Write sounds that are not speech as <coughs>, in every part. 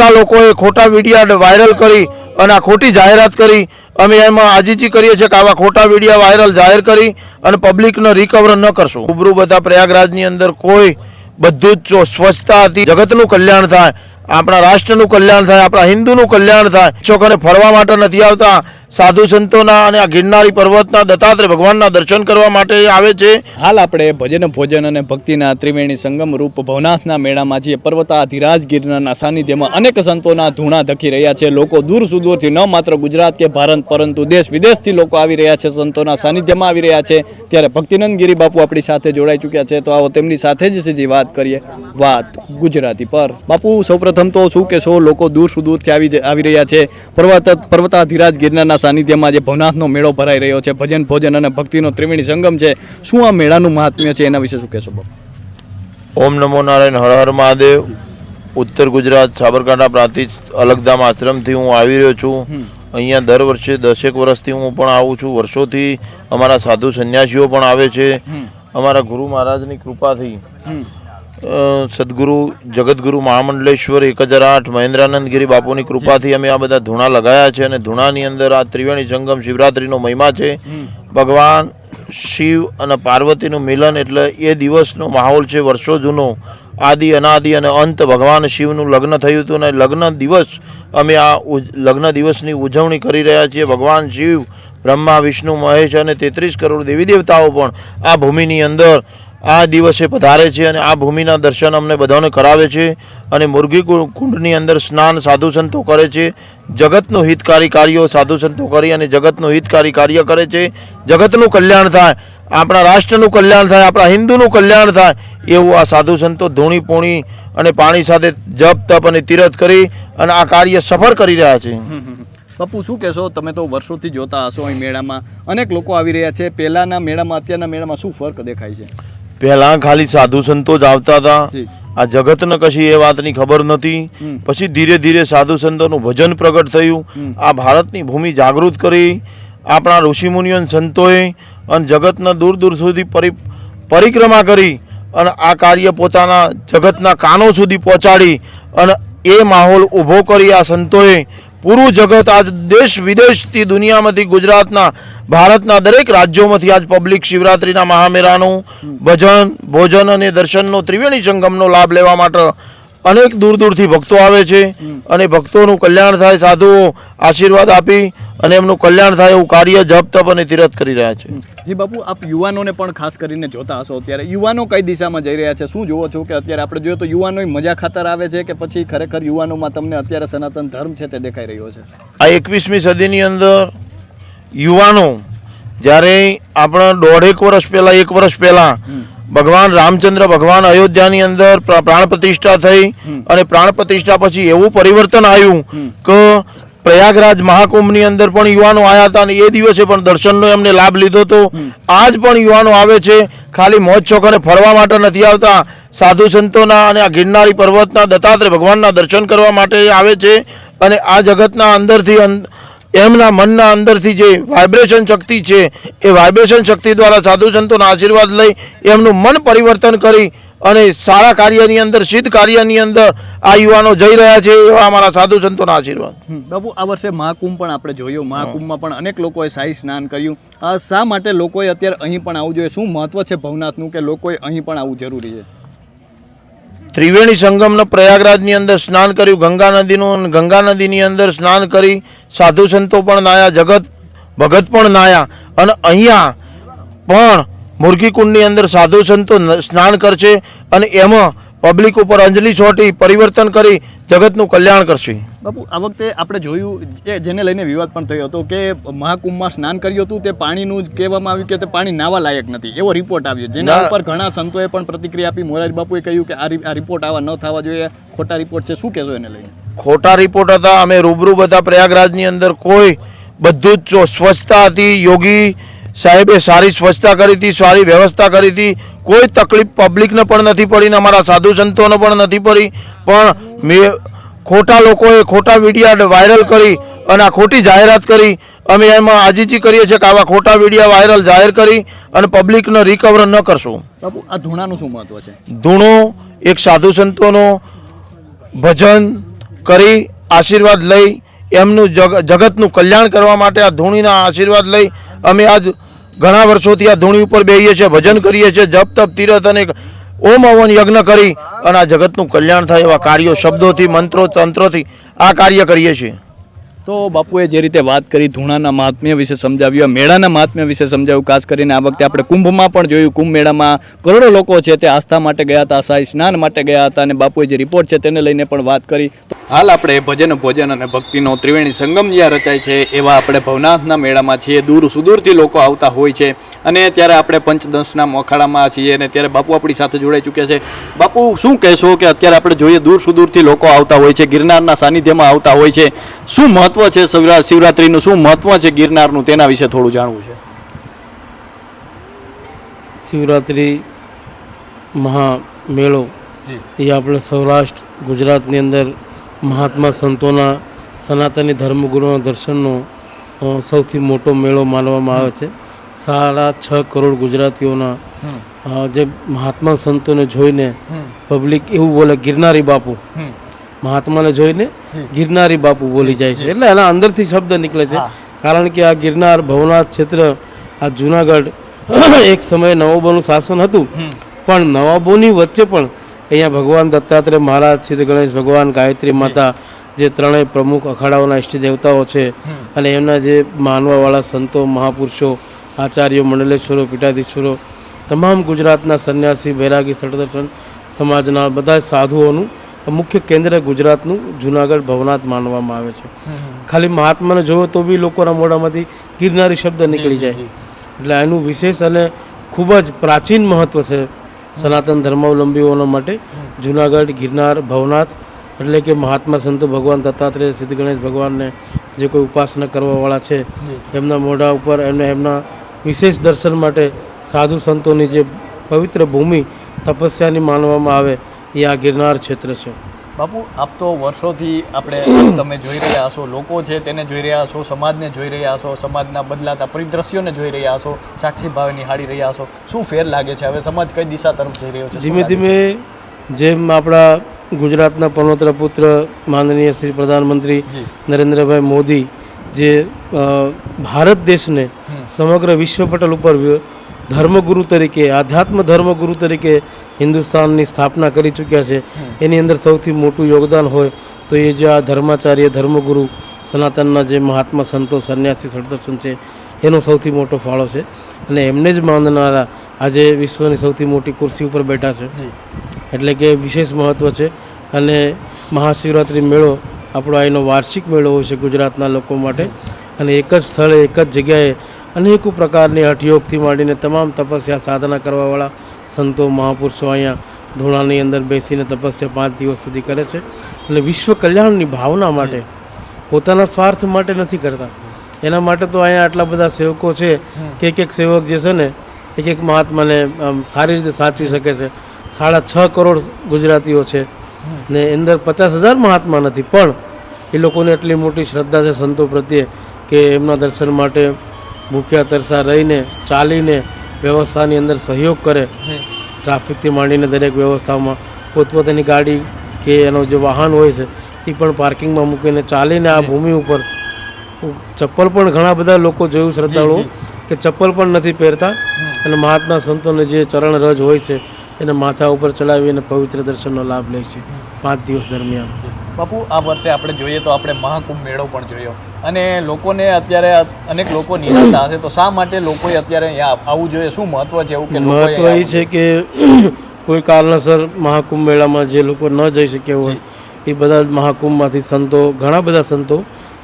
ખોટા લોકોએ ખોટા વિડીયા વાયરલ કરી અને આ ખોટી જાહેરાત કરી. અમે એમાં આજીજી કરીએ છીએ કે આવા ખોટા વિડીયા વાયરલ જાહેર કરી અને પબ્લિકનો રિકવર ન કરશું. રૂબરૂ બધા પ્રયાગરાજની અંદર કોઈ બધું જો સ્વચ્છતા હતી, જગતનું કલ્યાણ થાય આપણા રાષ્ટ્રનું કલ્યાણ થાય, આપણા હિન્દુનું કલ્યાણ થાય. છોકરાને ફરવા માટે નથી આવતા, સાધુ સંતોના અને આ ગિરનારી પર્વતના દત્તાત્રેય ભગવાનના દર્શન કરવા માટે આવે છે. હાલ આપણે ભજન, ભોજન અને ભક્તિના ત્રિવેણી સંગમ રૂપ ભવનાથના મેળામાં છીએ. પર્વતાધિરાજ ગિરનારના સાનિધ્યમાં અનેક સંતોના ધૂણા ધકી રહ્યા છે. લોકો દૂર સુદૂરથી, ન માત્ર ગુજરાત કે ભારત, પરંતુ દેશ વિદેશથી લોકો આવી રહ્યા છે. સંતોના સાનિધ્યમાં આવી રહ્યા છે. ત્યારે ભક્તિનંદ ગિરી બાપુ આપણી સાથે જોડાઈ ચૂક્યા છે. તો આવો તેમની સાથે જ સીધી વાત કરીએ. વાત ગુજરાતી પર. બાપુ, સૌપ્રથમ તો શું સો લોકો દૂર સુદૂરથી આવી આવી રહ્યા છે. પર્વત પર્વતાધિરાજ ગિરનારના સાનિધ્યમાં જે ભવનાથનો મેળો ભરાઈ રહ્યો છે ભજન ભોજન અને ભક્તિનો ત્રિવેણી સંગમ છે. શું આ મેળાનું મહાત્મ્ય છે એના વિશે શું કહેશો ઓમ નમો નારાયણ હર હર મહાદેવ. ઉત્તર ગુજરાત સાબરકાંઠા પ્રાંતિજ અલગધામ આશ્રમથી હું આવી રહ્યો છું. અહીંયા દર વર્ષે દસેક વર્ષથી હું પણ આવું છું. વર્ષોથી અમારા સાધુ સંન્યાસીઓ પણ આવે છે. અમારા ગુરુ મહારાજની કૃપાથી સદગુરુ જગતગુરુ મહામંડલેશ્વર એક હજાર આઠ, મહેન્દ્રાનંદ ગિરી બાપુની કૃપાથી અમે આ બધા ધૂણા લગાયા છે અને ધૂણાની અંદર આ ત્રિવેણી સંગમ શિવરાત્રિનો મહિમા છે. ભગવાન શિવ અને પાર્વતીનું મિલન એટલે એ દિવસનો માહોલ છે વર્ષો જૂનો. આદિ, અનાદિ અને અંત ભગવાન શિવનું લગ્ન થયું હતું અને લગ્ન દિવસ અમે આ લગ્ન દિવસની ઉજવણી કરી રહ્યા છીએ. ભગવાન શિવ, બ્રહ્મા, વિષ્ણુ, મહેશ અને તેત્રીસ કરોડ દેવી દેવતાઓ પણ આ ભૂમિની અંદર આ દિવસે પધારે છે અને આ ભૂમિના દર્શન અમને બધાને કરાવે છે અને મુરગી કુંડની અંદર સ્નાન સાધુ સંતો કરે છે. જગતનું હિતકારી કાર્યો સાધુ સંતો કરી અને જગતનું હિતકારી કાર્ય કરે છે. જગતનું કલ્યાણ થાય, આપણા રાષ્ટ્રનું કલ્યાણ થાય, આપણા હિન્દુનું કલ્યાણ થાય એવું આ સાધુ સંતો ધૂણી પૂણી અને પાણી સાથે જપ, તપ અને તીરથ કરી અને આ કાર્ય સફળ કરી રહ્યા છે. બાપુ, શું કહેશો? તમે તો વર્ષોથી જોતા હશો અહીં મેળામાં. અનેક લોકો આવી રહ્યા છે. પહેલાંના મેળામાં, અત્યારના મેળામાં શું ફરક દેખાય છે? પહેલાં ખાલી સાધુ સંતો જ આવતા હતા. આ જગતને કશી એ વાતની ખબર નથી પછી ધીરે ધીરે સાધુ સંતોનું ભજન પ્રગટ થયું. આ ભારતની ભૂમિ જાગૃત કરી. આપણા ઋષિમુનિઓ સંતોએ અને જગતના દૂર દૂર સુધી પરિ પરિક્રમા કરી અને આ કાર્ય પોતાના જગતના કાનો સુધી પહોંચાડી અને એ માહોલ ઊભો કરી આ સંતોએ પૂરું જગત આજ દેશ વિદેશથી દુનિયામાંથી ગુજરાતના ભારતના દરેક રાજ્યોમાંથી આજ પબ્લિક શિવરાત્રિના મહામેરાનું ભજન ભોજન અને દર્શનનો ત્રિવેણી સંગમનો લાભ લેવા માટે અનેક દૂર દૂરથી ભક્તો આવે છે. અને ભક્તોનું કલ્યાણ થાય સાધુઓ આશીર્વાદ આપી અને એમનું કલ્યાણ થાય એવું કાર્ય જપ તપ અને તીરથ કરી રહ્યા છે. જી બાપુ આપ યુવાનોને પણ ખાસ કરીને જોતા હશો અત્યારે. યુવાનો કઈ દિશામાં જઈ રહ્યા છે? શું જોવો છો કે અત્યારે આપણે જોઈએ તો યુવાનો મજા ખાતર આવે છે કે પછી ખરેખર યુવાનોમાં તમને અત્યારે સનાતન ધર્મ છે તે દેખાઈ રહ્યો છે? આ એકવીસમી સદીની અંદર યુવાનો જ્યારે આપણા દોઢેક વર્ષ પહેલાં એક વર્ષ પહેલાં ભગવાન રામચંદ્ર ભગવાન અયોધ્યાની અંદર પ્રા- પ્રાણ પ્રતિષ્ઠા થઈ અને પ્રાણ પ્રતિષ્ઠા પછી એવું પરિવર્તન આવ્યું કે પ્રયાગરાજ મહાકુંભની અંદર પણ યુવાનો આવ્યા હતા અને એ દિવસે પણ દર્શનનો એમને લાભ લીધો હતો. આજ પણ યુવાનો આવે છે. ખાલી મોજ ચોકને ફરવા માટે નથી આવતા. સાધુ સંતોના અને આ ગિરનારી પર્વતના દત્તાત્રેય ભગવાનના દર્શન કરવા માટે આવે છે. અને આ જગતના અંદરથી એમના મનના અંદરથી જે વાઇબ્રેશન શક્તિ છે એ વાઇબ્રેશન શક્તિ દ્વારા સાધુ સંતોના આશીર્વાદ લઈ એમનું મન પરિવર્તન કરી અને સારા કાર્યની અંદર સિદ્ધ કાર્યની અંદર આ યુવાનો જઈ રહ્યા છે એવા અમારા સાધુ સંતોના આશીર્વાદ. બાબુ આ વર્ષે મહાકુંભ પણ આપણે જોયો. મહાકુંભમાં પણ અનેક લોકોએ શાહી સ્નાન કર્યું. આ શા માટે લોકોએ અત્યારે અહીં પણ આવવું જોઈએ? શું મહત્વ છે ભવનાથનું કે લોકોએ અહીં પણ આવવું જરૂરી છે? ત્રિવેણી સંગમનો પ્રયાગરાજની અંદર સ્નાન કર્યું ગંગા નદીનું અને ગંગા નદીની અંદર સ્નાન કરી સાધુ સંતો પણ નાયા જગત ભગત પણ નાયા. અને અહીંયા પણ મુરગીકુંડની અંદર સાધુ સંતો સ્નાન કરશે અને એમાં પબ્લિક ઉપર અંજલિ છોટી પરિવર્તન કરી જગતનું કલ્યાણ કરશે. બાપુ આ વખતે આપણે જોયું એ જેને લઈને વિવાદ પણ થયો હતો કે મહાકુંભમાં સ્નાન કર્યું હતું તે પાણીનું કહેવામાં આવ્યું કે તે પાણી નાવા લાયક નથી. એવો રિપોર્ટ આવ્યો. જેના ઉપર ઘણા સંતોએ પણ પ્રતિક્રિયા આપી. મોરારી બાપુએ કહ્યું કે આ રિપોર્ટ આવા ન થવા જોઈએ. ખોટા રિપોર્ટ છે. શું કહેશો એને લઈને? ખોટા રિપોર્ટ હતા. અમે રૂબરૂ બધા પ્રયાગરાજની અંદર કોઈ બધું જો સ્વચ્છતા હતી યોગી સાહેબે સારી સ્વચ્છતા કરી હતી સારી વ્યવસ્થા કરી હતી. કોઈ તકલીફ પબ્લિકને પણ નથી પડી ને અમારા સાધુ સંતોને પણ નથી પડી. પણ મેં ખોટા લોકોએ ખોટા વિડીયા વાયરલ કરી અને આ ખોટી જાહેરાત કરી. અમે એમાં આજીજી કરીએ છીએ કે આવા ખોટા વિડીયા વાયરલ જાહેર કરી અને પબ્લિકનો રિકવર ન કરશું. આ ધૂણાનું શું મહત્વ છે? ધૂણો એક સાધુ સંતોનો ભજન કરી આશીર્વાદ લઈ એમનું જગ જગતનું કલ્યાણ કરવા માટે આ ધૂણીના આશીર્વાદ લઈ અમે આજ ઘણા વર્ષોથી આ ધૂણી ઉપર બેહીએ છીએ, ભજન કરીએ છીએ, જપ તપ, તીરથ અને ઓમ હવન યજ્ઞ કરી અને આ જગતનું કલ્યાણ થાય એવા કાર્યો શબ્દોથી, મંત્રો, તંત્રોથી આ કાર્ય કરીએ છીએ. તો બાપુએ જે રીતે વાત કરી ધૂણાના મહાત્મ્ય વિશે સમજાવ્યું મેળાના મહાત્મ્ય વિશે સમજાવ્યું, ખાસ કરીને આ વખતે આપણે કુંભમાં પણ જોયું કુંભ મેળામાં કરોડો લોકો છે તે આસ્થા માટે ગયા હતા આશાય સ્નાન માટે ગયા હતા અને બાપુએ જે રિપોર્ટ છે તેને લઈને પણ વાત કરી. હાલ આપણે ભજન, ભોજન અને ભક્તિનો ત્રિવેણી સંગમ જ્યાં રચાય છે, એવા આપણે ભવનાથના મેળામાં છીએ. દૂર સુદૂરથી લોકો આવતા હોય છે અને ત્યારે આપણે પંચદંશના મોખાડામાં છીએ અને ત્યારે બાપુ આપણી સાથે જોડાઈ ચૂક્યા છે. બાપુ, શું કહેશો કે અત્યારે આપણે જોઈએ દૂર સુદૂરથી લોકો આવતા હોય છે, ગિરનારના સાનિધ્યમાં આવતા હોય છે. શું મહત્વ છે શિવરા શિવરાત્રિનું શું મહત્વ છે ગિરનારનું તેના વિશે થોડું જાણવું છે. શિવરાત્રિ મહામેળો એ આપણે સૌરાષ્ટ્ર ગુજરાતની અંદર મહાત્મા સંતોના સનાતની ધર્મગુરુના દર્શનનો સૌથી મોટો મેળો માનવામાં આવે છે. સાડા છ કરોડ ગુજરાતીઓના જે મહાત્મા સંતોને જોઈને પબ્લિક એવું બોલે ગિરનારી બાપુ. મહાત્માને જોઈને ગિરનારી બાપુ બોલી જાય છે. એટલે એના અંદરથી શબ્દ નીકળે છે. કારણ કે આ ગિરનાર ભવનાથ ક્ષેત્ર આ જુનાગઢ <clears throat> એક સમયે નવાબોનું શાસન હતું. પણ નવાબોની વચ્ચે પણ અહીંયા ભગવાન દત્તાત્રેય મહારાજ સિદ્ધ ગણેશ ભગવાન ગાયત્રી માતા જે ત્રણેય પ્રમુખ અખાડાઓના ઇષ્ટ દેવતાઓ છે અને એમના જે માનવાવાળા સંતો મહાપુરુષો આચાર્યો મંડલેશ્વરો પીઠાધીશ્વરો તમામ ગુજરાતના સંન્યાસી વૈરાગી સટદર્શન સમાજના બધા સાધુઓનું મુખ્ય કેન્દ્ર ગુજરાતનું જુનાગઢ ભવનાથ માનવામાં આવે છે. ખાલી મહાત્માને જોયો તો બી લોકોના મોઢામાંથી ગિરનારી શબ્દ નીકળી જાય. એટલે એનું વિશેષ અને ખૂબ જ પ્રાચીન મહત્વ છે સનાતન ધર્માવલંબીઓના માટે જુનાગઢ ગિરનાર ભવનાથ એટલે કે મહાત્મા સંતો ભગવાન દત્તાત્રેય સિદ્ધ ગણેશ ભગવાનને જે કોઈ ઉપાસના કરવાવાળા છે એમના મોઢા ઉપર એમને એમના વિશેષ દર્શન માટે સાધુ સંતોની જે પવિત્ર ભૂમિ તપસ્યાની માનવામાં આવે એ આ ગિરનાર ક્ષેત્ર છે. બાપુ આપ તો વર્ષોથી આપણે તમે જોઈ રહ્યા હશો લોકો છે તેને જોઈ રહ્યા હશો સમાજને જોઈ રહ્યા હશો સમાજના બદલાતા પરિદ્રશ્યોને જોઈ રહ્યા હશો સાક્ષી ભાવે નિહાળી રહ્યા હશો. શું ફેર લાગે છે? હવે સમાજ કઈ દિશા તરફ જઈ રહ્યો છે? ધીમે ધીમે જેમ આપણા ગુજરાતના પનોત્ર પુત્ર માનનીય શ્રી પ્રધાનમંત્રી નરેન્દ્રભાઈ મોદી જે ભારત દેશને સમગ્ર વિશ્વ પટલ ઉપર ધર્મગુરુ તરીકે આધ્યાત્મ ધર્મગુરુ તરીકે હિન્દુસ્તાનની સ્થાપના કરી ચૂક્યા છે. એની અંદર સૌથી મોટું યોગદાન હોય તો એ જે આ ધર્માચાર્ય ધર્મગુરુ સનાતનના જે મહાત્મા સંતો સંન્યાસી સડદર્શન છે એનો સૌથી મોટો ફાળો છે. અને એમને જ માનનારા આજે વિશ્વની સૌથી મોટી કુર્સી ઉપર બેઠા છે. એટલે કે વિશેષ મહત્ત્વ છે. અને મહાશિવરાત્રિ મેળો આપણો અહીંનો વાર્ષિક મેળો હોય છે ગુજરાતના લોકો માટે. અને એક જ સ્થળે એક જ જગ્યાએ અનેકો પ્રકારની હઠયોગથી માંડીને તમામ તપસ્યા સાધના કરવાવાળા સંતો મહાપુરુષો અહીંયા ધૂણાની અંદર બેસીને તપસ્યા પાંચ દિવસ સુધી કરે છે. અને વિશ્વ કલ્યાણની ભાવના માટે પોતાના સ્વાર્થ માટે નથી કરતા. એના માટે તો અહીંયા આટલા બધા સેવકો છે. કે એક એક સેવક જે છે ને એક એક મહાત્માને આમ સારી રીતે સાચવી શકે છે. સાડા છ કરોડ ગુજરાતીઓ છે. ને અંદર પચાસ હજાર મહાત્મા નથી. પણ એ લોકોને એટલી મોટી શ્રદ્ધા છે સંતો પ્રત્યે કે એમના દર્શન માટે ભૂખ્યા તરસા રહીને ચાલીને વ્યવસ્થાની અંદર સહયોગ કરે ટ્રાફિકથી માંડીને દરેક વ્યવસ્થામાં પોતપોતાની ગાડી કે એનો જે વાહન હોય છે એ પણ પાર્કિંગમાં મૂકીને ચાલીને આ ભૂમિ ઉપર. ચપ્પલ પણ ઘણા બધા લોકો જોયું શ્રદ્ધાળુઓ કે ચપ્પલ પણ નથી પહેરતા. અને મહાત્મા સંતોને જે ચરણ રજ હોય છે એને માથા ઉપર ચડાવીને પવિત્ર દર્શનનો લાભ લે છે. પાંચ દિવસ દરમિયાન. બાપુ આ વર્ષે આપણે જોઈએ તો આપણે મહાકુંભ મેળો પણ જોયો. અને લોકોને અત્યારે અનેક લોકો નિહાળતા હશે. તો શા માટે લોકોએ અત્યારે અહીંયા આવવું જોઈએ? શું મહત્વ છે એવું કે મહત્વ એ છે કે <coughs> કોઈ કારણસર મહાકુંભ મેળામાં જે લોકો ન જઈ શક્યા હોય એ બધા મહાકુંભમાંથી સંતો ઘણા બધા સંતો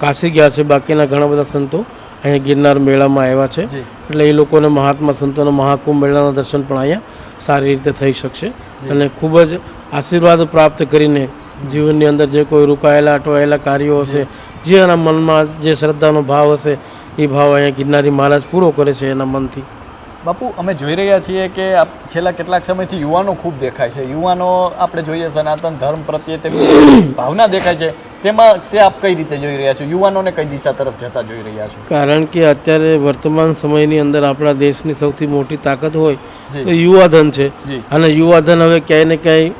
કાશી ગયા છે. બાકીના ઘણા બધા સંતો અહીંયા ગિરનાર મેળામાં આવ્યા છે. એટલે એ લોકોને મહાત્મા સંતોના મહાકુંભ મેળાના દર્શન પણ અહીંયા સારી રીતે થઈ શકશે અને ખૂબ જ આશીર્વાદ પ્રાપ્ત કરીને જીવનની અંદર જે કોઈ રોકાયેલા અટવાયેલા કાર્યો હશે જે એના મનમાં જે શ્રદ્ધાનો ભાવ હશે એ ભાવ અહીંયા ગિરનારી મહારાજ પૂરો કરે છે એના મનથી. બાપુ અમે જોઈ રહ્યા છીએ કે છેલ્લા કેટલાક સમયથી યુવાનો ખૂબ દેખાય છે. યુવાનો આપણે જોઈએ સનાતન ધર્મ પ્રત્યે તેમની <coughs> ભાવના દેખાય છે. તેમાં તે આપ કઈ રીતે જોઈ રહ્યા છો? યુવાનોને કઈ દિશા તરફ જતા જોઈ રહ્યા છો? કારણ કે અત્યારે વર્તમાન સમયની અંદર આપણા દેશની સૌથી મોટી તાકાત હોય તો યુવાધન છે. અને યુવાધન હવે ક્યાંય ને ક્યાંય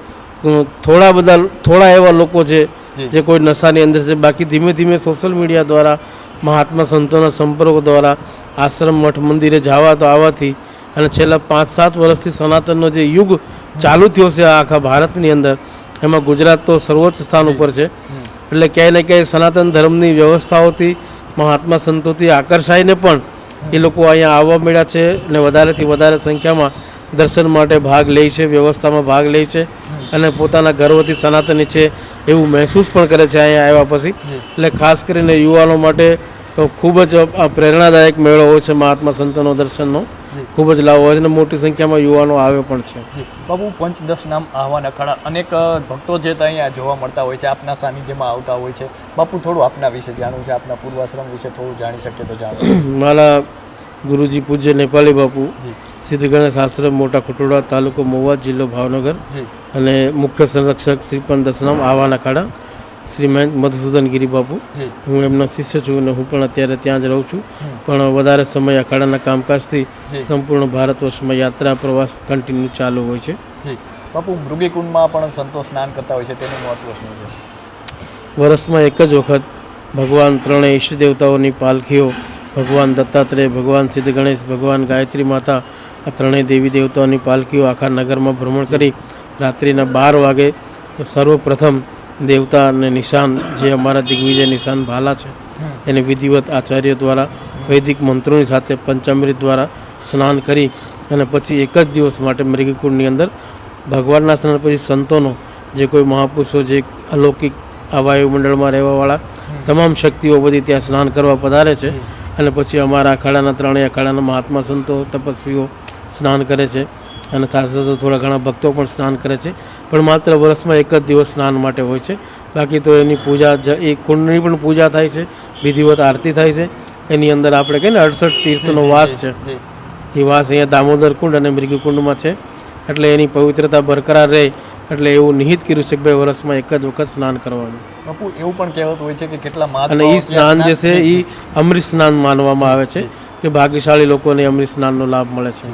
થોડા બધા થોડા એવા લોકો છે જે. કોઈ નશાની અંદર છે. બાકી ધીમે ધીમે સોશિયલ મીડિયા દ્વારા મહાત્મા સંતોના સંપર્કો દ્વારા આશ્રમ મઠ મંદિરે જવા તો આવવાથી અને છેલ્લા પાંચ સાત વર્ષથી સનાતનનો જે યુગ ચાલુ થયો છે આ આખા ભારતની અંદર એમાં ગુજરાત તો સર્વોચ્ચ સ્થાન ઉપર છે. એટલે ક્યાંય ને ક્યાંય સનાતન ધર્મની વ્યવસ્થાઓથી મહાત્મા સંતોથી આકર્ષાઈને પણ એ લોકો અહીંયા આવવા મળ્યા છે અને વધારેથી વધારે સંખ્યામાં દર્શન માટે ભાગ લે છે વ્યવસ્થામાં ભાગ લે છે. અને પોતાના ગર્વથી સનાતની છે એવું મહેસૂસ પણ કરે છે અહીંયા આવ્યા પછી. એટલે ખાસ કરીને યુવાનો માટે તો ખૂબ જ પ્રેરણાદાયક મેળો હોય છે મહાત્મા સંતોનો દર્શનનો. ખૂબ જ લાભ હોય છે અને મોટી સંખ્યામાં યુવાનો આવે પણ છે. બાબુ બાપુ પંચદશ નામ આહવાન અખાડા. અનેક ભક્તો જે ત્યાં અહીંયા જોવા મળતા હોય છે આપના સાનિધ્યમાં આવતા હોય છે. બાપુ થોડું આપના વિશે જાણવું છે આપના પૂર્વાશ્રમ વિશે થોડું જાણી શકીએ તો જાણો. મારા ગુરુજી પૂજ્ય નેપાળી બાપુ સિદ્ધ ગણેશ આશ્રમ મોટા ખટોડા તાલુકો મહુવા જિલ્લો ભાવનગર અને મુખ્ય સંરક્ષક શ્રી દસનામ આવાના ખાડા શ્રીમાન મધુસૂદન ગિરી બાપુ. હું એમનો શિષ્ય છું અને હું પણ અત્યારે ત્યાં જ રહું છું. પણ વધારે સમય અખાડાના કામકાજથી સંપૂર્ણ ભારત વર્ષમાં યાત્રા પ્રવાસ કન્ટિન્યુ ચાલુ હોય છે. બાપુ મૃગીકુંડમાં પણ સંતો સ્નાન કરતા હોય છે તેનું મહત્વ શું છે? વર્ષમાં એક જ વખત ભગવાન ત્રણેય ઈષ્ટ દેવતાઓની પાલખીઓ ભગવાન દત્તાત્રેય ભગવાન સિદ્ધ ગણેશ ભગવાન ગાયત્રી માતા આ ત્રણેય દેવી દેવતાઓની પાલખીઓ આખા નગરમાં ભ્રમણ કરી રાત્રિના બાર વાગે સર્વપ્રથમ દેવતા અને નિશાન જે અમારા દિગ્વિજય નિશાન ભાલા છે એને વિધિવત આચાર્ય દ્વારા વૈદિક મંત્રોની સાથે પંચામૃત દ્વારા સ્નાન કરી અને પછી એક જ દિવસ માટે મૃગીકુંડની અંદર ભગવાનના સ્નાન પછી સંતોનો જે કોઈ મહાપુરુષો જે અલૌકિક આ વાયુમંડળમાં રહેવાવાળા તમામ શક્તિઓ બધી ત્યાં સ્નાન કરવા પધારે છે. અને પછી અમારા અખાડાના ત્રણેય અખાડાના મહાત્મા સંતો તપસ્વીઓ સ્નાન કરે છે અને સાથે સાથે થોડા ઘણા ભક્તો પણ સ્નાન કરે છે. પણ માત્ર વર્ષમાં એક જ દિવસ સ્નાન માટે હોય છે. બાકી તો એની પૂજા એ કુંડની પણ પૂજા થાય છે વિધિવત આરતી થાય છે. એની અંદર આપણે કહીએ ને અડસઠ તીર્થનો વાસ છે. એ વાસ અહીંયા દામોદર કુંડ અને મૃગકુંડમાં છે. એટલે એની પવિત્રતા બરકરાર રહે એટલે એવું નિહિત કર્યું છે કે ભાઈ વર્ષમાં એક જ વખત સ્નાન કરવાનું. બાપુ એવું પણ કહેવત હોય છે કે કેટલા અને એ સ્નાન જે છે એ અમૃત સ્નાન માનવામાં આવે છે કે ભાગ્યશાળી લોકોને અમૃત સ્નાનનો લાભ મળે છે.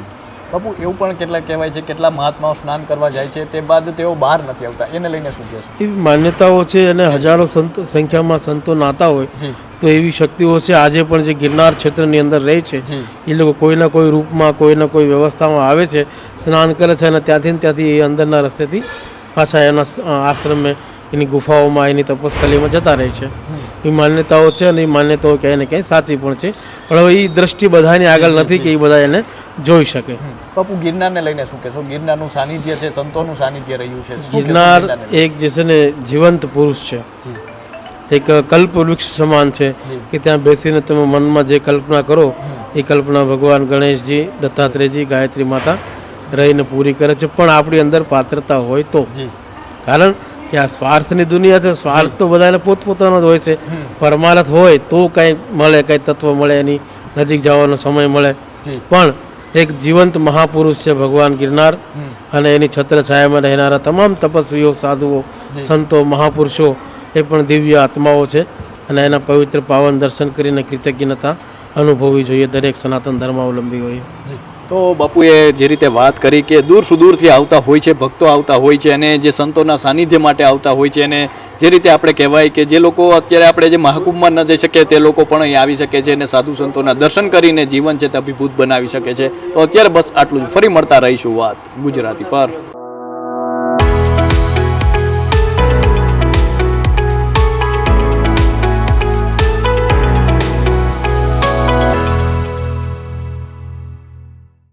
બાપુ એવું પણ કેટલા કહેવાય છે કેટલા મહાત્માઓ સ્નાન કરવા જાય છે તે બાદ તેઓ બહાર નથી આવતા. એને લઈને શું કહેશો? એવી માન્યતાઓ છે અને હજારો સંતો સંખ્યામાં સંતો નાતા હોય તો એવી શક્તિઓ છે. આજે પણ જે ગિરનાર ક્ષેત્રની અંદર રહે છે એ લોકો કોઈના કોઈ રૂપમાં કોઈના કોઈ વ્યવસ્થામાં આવે છે. સ્નાન કરે છે અને ત્યાંથી ને ત્યાંથી એ અંદરના રસ્તેથી પાછા એના આશ્રમે એની ગુફાઓમાં એની તપસ્થલીમાં જતા રહે છે. એ માન્યતાઓ છે અને એ માન્યતાઓ ક્યાંય ને ક્યાંય સાચી પણ છે. પણ હવે એ દ્રષ્ટિ બધાની આગળ નથી કે એ બધા એને જોઈ શકે. બાપુ ગિરનારને લઈને શું કહેશો? ગિરનારનું સાનિધ્ય છે સંતોનું સાનિધ્ય રહ્યું છે. ગિરનાર એક જે છે ને જીવંત પુરુષ છે. એક કલ્પ વૃક્ષ સમાન છે કે ત્યાં બેસીને તમે મનમાં જે કલ્પના કરો એ કલ્પના ભગવાન ગણેશજી દત્તાત્રેયજી ગાયત્રી માતા રહીને પૂરી કરે છે. પણ આપણી અંદર પાત્રતા હોય તો. કારણ કે આ સ્વાર્થની દુનિયા છે. સ્વાર્થ તો બધાને પોતપોતાનો જ હોય છે. પરમાર્થ હોય તો કંઈ મળે કંઈ તત્વ મળે એની નજીક જવાનો સમય મળે. પણ એક જીવંત મહાપુરુષ છે ભગવાન ગિરનાર અને એની છત્ર છાયામાં રહેનારા તમામ તપસ્વીઓ સાધુઓ સંતો મહાપુરુષો એ પણ દિવ્ય આત્માઓ છે અને એના પવિત્ર પાવન દર્શન કરીને કૃતજ્ઞતા અનુભવવી જોઈએ દરેક સનાતન ધર્માવલંબીઓએ તો બાપુએ જે રીતે વાત કરી કે દૂર સુદૂરથી આવતા હોય છે, ભક્તો આવતા હોય છે અને જે સંતોના સાનિધ્ય માટે આવતા હોય છે અને જે રીતે આપણે કહેવાય કે જે લોકો અત્યારે આપણે જે મહાકુંભમાં ન જઈ શકીએ તે લોકો પણ અહીં આવી શકે છે અને સાધુ સંતોના દર્શન કરીને જીવન છે તે અભિભૂત બનાવી શકે છે. તો અત્યારે બસ આટલું જ. ફરી મળતા રહીશું વાત ગુજરાતી પર.